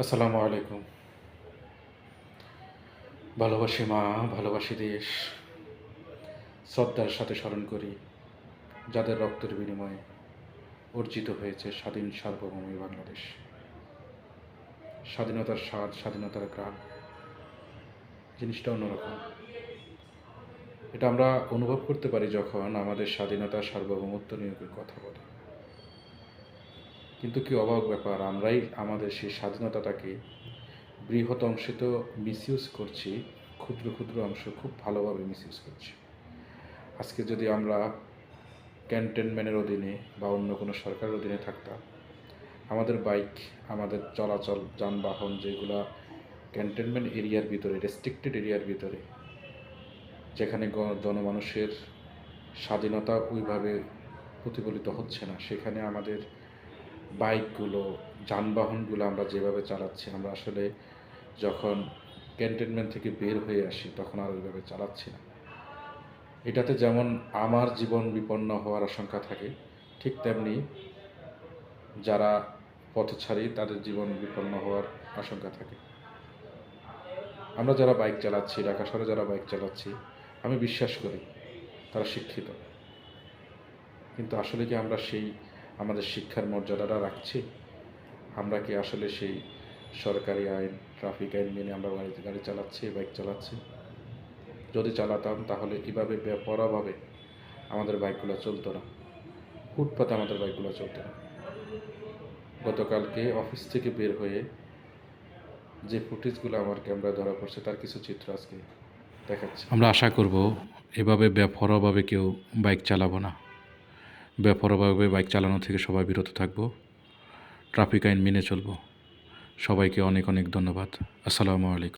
আসসালামু আলাইকুম। ভালোবাসি মা, ভালোবাসি দেশ। শ্রদ্ধার সাথে স্মরণ করি, যাদের রক্তের বিনিময়ে অর্জিত হয়েছে স্বাধীন সার্বভৌম বাংলাদেশ। স্বাধীনতার স্বাদ, স্বাধীনতার গ্রাম জিনিসটা অন্যরকম। এটা আমরা অনুভব করতে পারি যখন আমাদের স্বাধীনতা সার্বভৌমত্ব নিয়ে কেউ কথা বলে। কিন্তু কি অবাক ব্যাপার, আমরাই আমাদের সেই স্বাধীনতাটাকে বৃহৎ অংশে তো মিসইউজ করছি, ক্ষুদ্র ক্ষুদ্র অংশ খুব ভালোভাবে মিসইউজ করছি। আজকে যদি আমরা ক্যান্টনমেন্টের অধীনে বা অন্য কোনো সরকারের অধীনে থাকতাম, আমাদের বাইক আমাদের চলাচল, যানবাহন যেগুলা ক্যান্টনমেন্ট এরিয়ার ভিতরে রেস্ট্রিক্টেড এরিয়ার ভিতরে, যেখানে জনমানুষের স্বাধীনতা ওইভাবে প্রতিফলিত হচ্ছে না, সেখানে আমাদের বাইকগুলো, যানবাহনগুলো আমরা যেভাবে চালাচ্ছি, আমরা আসলে যখন ক্যান্টনমেন্ট থেকে বের হয়ে আসি, তখন আর ওইভাবে চালাচ্ছি না। এটাতে যেমন আমার জীবন বিপন্ন হওয়ার আশঙ্কা থাকে, ঠিক তেমনি যারা পথচারী, তাদের জীবন বিপন্ন হওয়ার আশঙ্কা থাকে। আমরা যারা বাইক চালাচ্ছি, ঢাকা শহরে যারা বাইক চালাচ্ছি, আমি বিশ্বাস করি তারা শিক্ষিত। কিন্তু আসলে কি আমরা সেই আমাদের শিক্ষার মর্যাদাটা রাখছি। আমরা কি আসলে সেই সরকারি আইন, ট্রাফিক আইন মেনে আমরা গাড়ি গাড়ি চালাচ্ছি, বাইক চালাচ্ছি? যদি চালাতাম তাহলে এভাবে বেপরাভাবে আমাদের বাইকগুলো চলতো না? ফুটপাতে আমাদের বাইকগুলো চলতো না। গতকালকে অফিস থেকে বের হয়ে যে ফুটেজগুলো আমার ক্যামেরায় ধরা পড়ছে তার কিছু চিত্র আজকে দেখাচ্ছি। আমরা আশা করব এভাবে বেপরোয়াভাবে কেউ বাইক চালাবো না। বেপরোয়াভাবে বাইক চালানো থেকে সবাই বিরত থাকব। ট্রাফিক আইন মেনে চলবো। সবাইকে অনেক অনেক ধন্যবাদ। আসসালামু আলাইকুম।